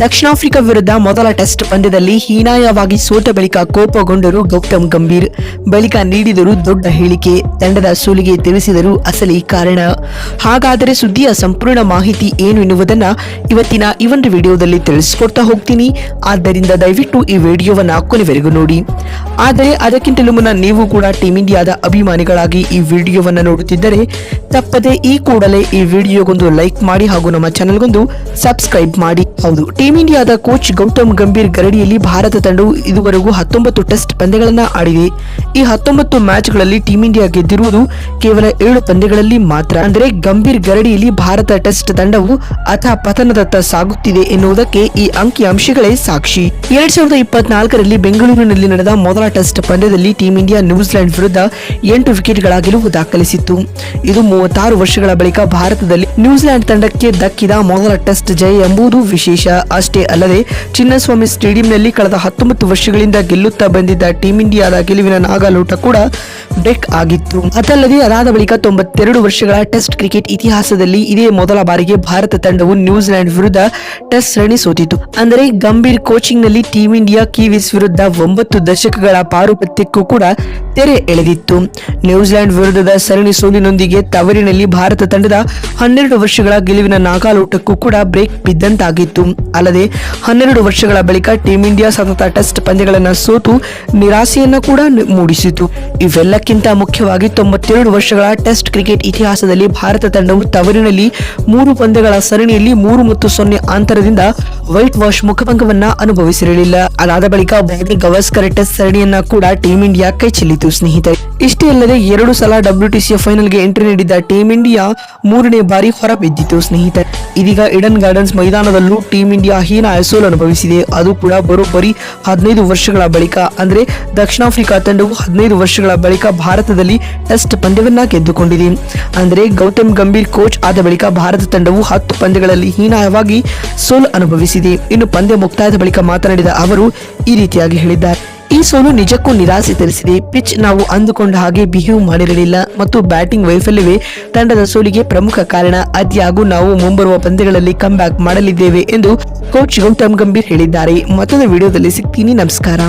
ದಕ್ಷಿಣ Africa ವಿರುದ್ಧ ಮೊದಲ test ಪಂದ್ಯದಲ್ಲಿ ಹೀನಾಯವಾಗಿ ಸೋತ ಬಳಿಕ ಕೋಪಗೊಂಡರು ಗೌತಮ್ ಗಂಭೀರ್. ಬಳಿಕ ನೀಡಿದರು ದೊಡ್ಡ ಹೇಳಿಕೆ, ತಂಡದ ಸೋಲಿಗೆ ತಿಳಿಸಿದರು ಅಸಲಿ ಕಾರಣ. ಹಾಗಾದರೆ ಸುದ್ದಿಯ ಸಂಪೂರ್ಣ ಮಾಹಿತಿ ಏನು ಎನ್ನುವುದನ್ನ ಇವತ್ತಿನ ಈ ಒಂದು ವಿಡಿಯೋದಲ್ಲಿ ತಿಳಿಸಿಕೊಡ್ತಾ ಹೋಗ್ತೀನಿ. ಆದ್ದರಿಂದ ದಯವಿಟ್ಟು ಈ ವಿಡಿಯೋವನ್ನ ಕೊನೆವರೆಗೂ ನೋಡಿ. ಆದರೆ ಅದಕ್ಕಿಂತಲೂ ಮುನ್ನ ನೀವು ಕೂಡ ಟೀಮ್ ಇಂಡಿಯಾದ ಅಭಿಮಾನಿಗಳಾಗಿ ಈ ವಿಡಿಯೋವನ್ನು ನೋಡುತ್ತಿದ್ದರೆ ತಪ್ಪದೆ ಈ ಕೂಡಲೇ ಈ ವಿಡಿಯೋಗೊಂದು ಲೈಕ್ ಮಾಡಿ ಹಾಗೂ ನಮ್ಮ ಚಾನೆಲ್ಗೊಂದು ಸಬ್ಸ್ಕ್ರೈಬ್ ಮಾಡಿ. ಹೌದು ಟೀಂ ಇಂಡಿಯಾದ ಕೋಚ್ ಗೌತಮ್ ಗಂಭೀರ್ ಗರಡಿಯಲ್ಲಿ ಭಾರತ ತಂಡವು ಇದುವರೆಗೂ ಹತ್ತೊಂಬತ್ತು ಟೆಸ್ಟ್ ಪಂದ್ಯಗಳನ್ನು ಆಡಿದೆ. ಈ ಹತ್ತೊಂಬತ್ತು ಮ್ಯಾಚ್ಗಳಲ್ಲಿ ಟೀಂ ಇಂಡಿಯಾ ಗೆದ್ದಿರುವುದು ಕೇವಲ ಏಳು ಪಂದ್ಯಗಳಲ್ಲಿ ಮಾತ್ರ. ಅಂದರೆ ಗಂಭೀರ್ ಗರಡಿಯಲ್ಲಿ ಭಾರತ ಟೆಸ್ಟ್ ತಂಡವು ಅಥ ಪತನದತ್ತ ಸಾಗುತ್ತಿದೆ ಎನ್ನುವುದಕ್ಕೆ ಈ ಅಂಕಿ ಅಂಶಗಳೇ ಸಾಕ್ಷಿ. ಎರಡ್ ಸಾವಿರದ ಇಪ್ಪತ್ನಾಲ್ಕರಲ್ಲಿ ಬೆಂಗಳೂರಿನಲ್ಲಿ ನಡೆದ ಮೊದಲ ಟೆಸ್ಟ್ ಪಂದ್ಯದಲ್ಲಿ ಟೀಂ ಇಂಡಿಯಾ ನ್ಯೂಜಿಲೆಂಡ್ ವಿರುದ್ಧ ಎಂಟು ವಿಕೆಟ್ಗಳ ಗೆಲುವು ದಾಖಲಿಸಿತ್ತು. ಇದು ಮೂವತ್ತಾರು ವರ್ಷಗಳ ಬಳಿಕ ಭಾರತದಲ್ಲಿ ನ್ಯೂಜಿಲೆಂಡ್ ತಂಡಕ್ಕೆ ದಕ್ಕಿದ ಮೊದಲ ಟೆಸ್ಟ್ ಜಯ ಎಂಬುದು ವಿಶೇಷ. ಅಷ್ಟೇ ಅಲ್ಲದೆ ಚಿನ್ನಸ್ವಾಮಿ ಸ್ಟೇಡಿಯಂನಲ್ಲಿ ಕಳೆದ ಹತ್ತೊಂಬತ್ತು ವರ್ಷಗಳಿಂದ ಗೆಲ್ಲುತ್ತಾ ಬಂದಿದ್ದ ಟೀಂ ಇಂಡಿಯಾದ ಗೆಲುವಿನ ನಾಗಾಲೋಟ ಕೂಡ ಬ್ರೇಕ್ ಆಗಿತ್ತು. ಅದಲ್ಲದೆ ಅದಾದ ಬಳಿಕ ತೊಂಬತ್ತೆರಡು ವರ್ಷಗಳ ಟೆಸ್ಟ್ ಕ್ರಿಕೆಟ್ ಇತಿಹಾಸದಲ್ಲಿ ಇದೇ ಮೊದಲ ಬಾರಿಗೆ ಭಾರತ ತಂಡವು ನ್ಯೂಜಿಲೆಂಡ್ ವಿರುದ್ಧ ಟೆಸ್ಟ್ ಸರಣಿ ಸೋತಿತು ಅಂದರೆ ಗಂಭೀರ್ ಕೋಚಿಂಗ್ನಲ್ಲಿ ಟೀಮ್ ಇಂಡಿಯಾ ಕಿವೀಸ್ ವಿರುದ್ಧ ಒಂಬತ್ತು ದಶಕಗಳ ಪಾರುಪತ್ಯಕ್ಕೂ ಕೂಡ ತೆರೆ ಎಳೆದಿತ್ತು. ನ್ಯೂಜಿಲೆಂಡ್ ವಿರುದ್ಧದ ಸರಣಿ ಸೋಲಿನೊಂದಿಗೆ ತವರಿನಲ್ಲಿ ಭಾರತ ತಂಡದ ಹನ್ನೆರಡು ವರ್ಷಗಳ ಗೆಲುವಿನ ನಾಗಾಲೋಟಕ್ಕೂ ಕೂಡ ಬ್ರೇಕ್ ಬಿದ್ದಂತಾಗಿತ್ತು. ಅಲ್ಲದೆ ಹನ್ನೆರಡು ವರ್ಷಗಳ ಬಳಿಕ ಟೀಮ್ ಇಂಡಿಯಾ ಸತತ ಟೆಸ್ಟ್ ಪಂದ್ಯಗಳನ್ನು ಸೋತು ನಿರಾಸೆಯನ್ನ ಕೂಡ ಮೂಡಿಸಿತು. ಮೂಡಿಸಿತು ಇವೆಲ್ಲಕ್ಕಿಂತ ಮುಖ್ಯವಾಗಿ ತೊಂಬತ್ತೆರಡು ವರ್ಷಗಳ ಟೆಸ್ಟ್ ಕ್ರಿಕೆಟ್ ಇತಿಹಾಸದಲ್ಲಿ ಭಾರತ ತಂಡವು ತವರಿನಲ್ಲಿ ಮೂರು ಪಂದ್ಯಗಳ ಸರಣಿಯಲ್ಲಿ ಮೂರು ಮತ್ತು ಸೊನ್ನೆ ಅಂತರದಿಂದ ವೈಟ್ ವಾಶ್ ಮುಖಭಂಗವನ್ನ ಅನುಭವಿಸಿರಲಿಲ್ಲ. ಅದಾದ ಬಳಿಕ ಬಾರ್ಡರ್ ಗವಾಸ್ಕರ್ ಟೆಸ್ಟ್ ಸರಣಿಯನ್ನ ಕೂಡ ಟೀಂ ಇಂಡಿಯಾ ಕೈ ಚೆಲ್ಲಿತು, ಸ್ನೇಹಿತರೆ. ಇಷ್ಟೇ ಅಲ್ಲದೆ ಎರಡು ಸಲ ಡಬ್ಲ್ಯೂಟಿಸಿಯ ಫೈನಲ್ಗೆ ಎಂಟ್ರಿ ನೀಡಿದ್ದ ಟೀಮ್ ಇಂಡಿಯಾ ಮೂರನೇ ಬಾರಿ ಹೊರಬಿದ್ದಿತು ಸ್ನೇಹಿತರೆ. ಇದೀಗ ಇಡನ್ ಗಾರ್ಡನ್ಸ್ ಮೈದಾನದಲ್ಲೂ ಟೀಮ್ ಇಂಡಿಯಾ ಹೀನ ಸೋಲು ಅನುಭವಿಸಿದೆ. ಅದು ಕೂಡ ಬರೋಬ್ಬರಿ ಹದಿನೈದು ವರ್ಷಗಳ ಬಳಿಕ. ಅಂದರೆ ದಕ್ಷಿಣ ಆಫ್ರಿಕಾ ತಂಡವು ಹದಿನೈದು ವರ್ಷಗಳ ಬಳಿಕ ಭಾರತದಲ್ಲಿ ಟೆಸ್ಟ್ ಪಂದ್ಯವನ್ನ ಗೆದ್ದುಕೊಂಡಿದೆ. ಅಂದರೆ ಗೌತಮ್ ಗಂಭೀರ್ ಕೋಚ್ ಆದ ಬಳಿಕ ಭಾರತ ತಂಡವು ಹತ್ತು ಪಂದ್ಯಗಳಲ್ಲಿ ಹೀನಾಯವಾಗಿ ಸೋಲು ಅನುಭವಿಸಿದೆ. ಇನ್ನು ಪಂದ್ಯ ಮುಕ್ತಾಯದ ಬಳಿಕ ಮಾತನಾಡಿದ ಅವರು ಈ ರೀತಿಯಾಗಿ ಹೇಳಿದ್ದಾರೆ. ಈ ಸೋಲು ನಿಜಕ್ಕೂ ನಿರಾಸೆ ತರಿಸಿದೆ. ಪಿಚ್ ನಾವು ಅಂದುಕೊಂಡ ಹಾಗೆ ಬಿಹೇವ್ ಮಾಡಿರಲಿಲ್ಲ ಮತ್ತು ಬ್ಯಾಟಿಂಗ್ ವೈಫಲ್ಯವೇ ತಂಡದ ಸೋಲಿಗೆ ಪ್ರಮುಖ ಕಾರಣ. ಅದ್ಯಾಗೂ ನಾವು ಮುಂಬರುವ ಪಂದ್ಯಗಳಲ್ಲಿ ಕಮ್ ಬ್ಯಾಕ್ ಮಾಡಲಿದ್ದೇವೆ ಎಂದು ಕೋಚ್ ಗೌತಮ್ ಗಂಭೀರ್ ಹೇಳಿದ್ದಾರೆ. ಮತ್ತೊಂದು ವಿಡಿಯೋದಲ್ಲಿ ಸಿಗ್ತೀನಿ. ನಮಸ್ಕಾರ.